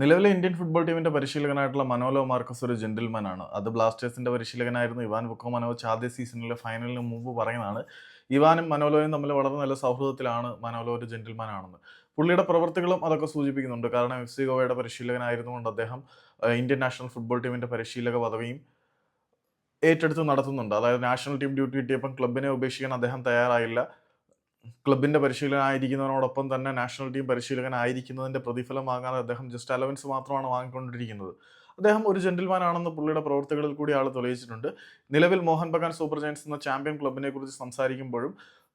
നിലവിലെ Indian football ടീമിന്റെ പരിശീലകനായിട്ടുള്ള മനോലോ മാർക്കസ് ഒരു ജെന്റിൽമാൻ ആണ്. അത് ബ്ലാസ്റ്റേഴ്സിന്റെ പരിശീലകനായിരുന്നു ഇവാൻ ബുക്കോ മനോജ് ആദ്യ സീസണിലെ ഫൈനലിന് മുമ്പ് പറയുന്നതാണ്. ഇവാനും മനോലോയും തമ്മിൽ വളരെ നല്ല സൗഹൃദത്തിലാണ് മനോലോ ഒരു ജെന്റിൽമാൻ ആണെന്ന്. പുള്ളിയുടെ പ്രവർത്തികളും അതൊക്കെ സൂചിപ്പിക്കുന്നുണ്ട്. കാരണം എഫ് സി ഗോവയുടെ പരിശീലകനായിരുന്നുകൊണ്ട് അദ്ദേഹം ഇന്ത്യൻ നാഷണൽ ഫുട്ബോൾ ടീമിന്റെ പരിശീലക പദവിയും ഏറ്റെടുത്ത് നടത്തുന്നുണ്ട്. അതായത് നാഷണൽ ടീം ഡ്യൂട്ടി കിട്ടിയപ്പം ക്ലബിനെ ഉപേക്ഷിക്കാൻ അദ്ദേഹം തയ്യാറായില്ല. ക്ലബിന്റെ പരിശീലകനായിരിക്കുന്നതിനോടൊപ്പം തന്നെ നാഷണൽ ടീം പരിശീലകനായിരിക്കുന്നതിന്റെ പ്രതിഫലമാകാതെ അദ്ദേഹം ജസ്റ്റ് അലവൻസ് മാത്രമാണ് വാങ്ങിക്കൊണ്ടിരിക്കുന്നത്. അദ്ദേഹം ഒരു ജെന്റിൽമാൻ ആണെന്ന് പുള്ളിയുടെ പ്രവർത്തികളിൽ കൂടി ആൾ തെളിയിച്ചിട്ടുണ്ട്. നിലവിൽ മോഹൻ ബഗാൻ സൂപ്പർ ജയൻസ് എന്ന ചാമ്പ്യൻ ക്ലബിനെ കുറിച്ച് സംസാരിക്കുമ്പോഴും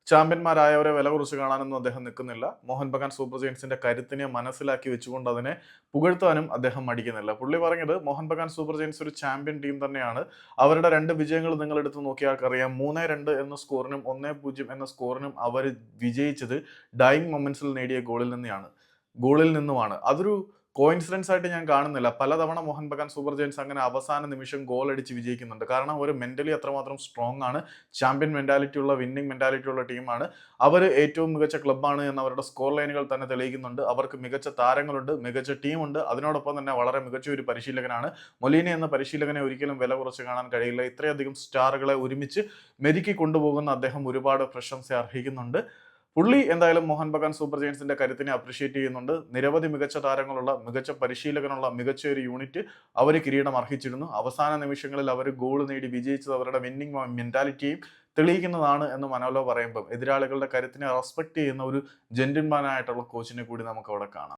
ചാമ്പ്യന്മാരായവരെ വില കുറച്ച് കാണാനൊന്നും അദ്ദേഹം നിൽക്കുന്നില്ല. മോഹൻ ബഗാൻ സൂപ്പർ ജയൻസിന്റെ കരുത്തിനെ മനസ്സിലാക്കി വെച്ചുകൊണ്ട് അതിനെ പുകഴ്ത്താനും അദ്ദേഹം മടിക്കുന്നില്ല. പുള്ളി പറഞ്ഞത് മോഹൻ ബഗാൻ സൂപ്പർ ജയൻസ് ഒരു ചാമ്പ്യൻ ടീം തന്നെയാണ്. അവരുടെ രണ്ട് വിജയങ്ങൾ നിങ്ങൾ എടുത്ത് നോക്കിയാൽ അറിയാം. മൂന്ന് രണ്ട് എന്ന സ്കോറിനും ഒന്നേ പൂജ്യം എന്ന സ്കോറിനും അവർ വിജയിച്ചത് ഡൈങ് മൊമെന്റ്സിൽ നേടിയ ഗോളിൽ നിന്നെയാണ്. ഗോളിൽ നിന്നുമാണ്. അതൊരു കോയിൻസിഡൻസ് ആയിട്ട് ഞാൻ കാണുന്നില്ല. പലതവണ മോഹൻ ബഗാൻ സൂപ്പർ ജയൻസ് അങ്ങനെ അവസാന നിമിഷം ഗോൾ അടിച്ച് വിജയിക്കുന്നുണ്ട്. കാരണം അവർ മെന്റലി അത്രമാത്രം സ്ട്രോങ് ആണ്. ചാമ്പ്യൻ മെന്റാലിറ്റി ഉള്ള വിന്നിംഗ് മെന്റാലിറ്റി ഉള്ള ടീമാണ് അവർ ഏറ്റവും മികച്ച ക്ലബ്ബാണ് എന്ന് അവരുടെ സ്കോർ ലൈനുകൾ തന്നെ തെളിയിക്കുന്നുണ്ട്. അവർക്ക് മികച്ച താരങ്ങളുണ്ട് മികച്ച ടീമുണ്ട് അതിനോടൊപ്പം തന്നെ വളരെ മികച്ച ഒരു പരിശീലകനാണ്. മൊലീന എന്ന പരിശീലകനെ ഒരിക്കലും വില കുറച്ച് കാണാൻ കഴിയില്ല. ഇത്രയധികം സ്റ്റാറുകളെ ഒരുമിച്ച് മെരുക്കി കൊണ്ടുപോകുന്ന അദ്ദേഹം ഒരുപാട് പ്രശംസ അർഹിക്കുന്നുണ്ട്. പുള്ളി എന്തായാലും മോഹൻ ബഗാൻ സൂപ്പർ ജയൻസിന്റെ കരുത്തിനെ അപ്രീഷിയേറ്റ് ചെയ്യുന്നുണ്ട്. നിരവധി മികച്ച താരങ്ങളുള്ള മികച്ച പരിശീലകനുള്ള മികച്ച ഒരു യൂണിറ്റ് അവർ കിരീടം അർഹിച്ചിരുന്നു. അവസാന നിമിഷങ്ങളിൽ അവർ ഗോൾ നേടി വിജയിച്ചത് അവരുടെ വിന്നിംഗ് മെന്റാലിറ്റിയും തെളിയിക്കുന്നതാണ് എന്ന് മനോലോ പറയുമ്പം എതിരാളികളുടെ കരുത്തിനെ റെസ്പെക്ട് ചെയ്യുന്ന ഒരു ജെന്റിൽമാനായിട്ടുള്ള കോച്ചിനെ കൂടി നമുക്ക് അവിടെ കാണാം.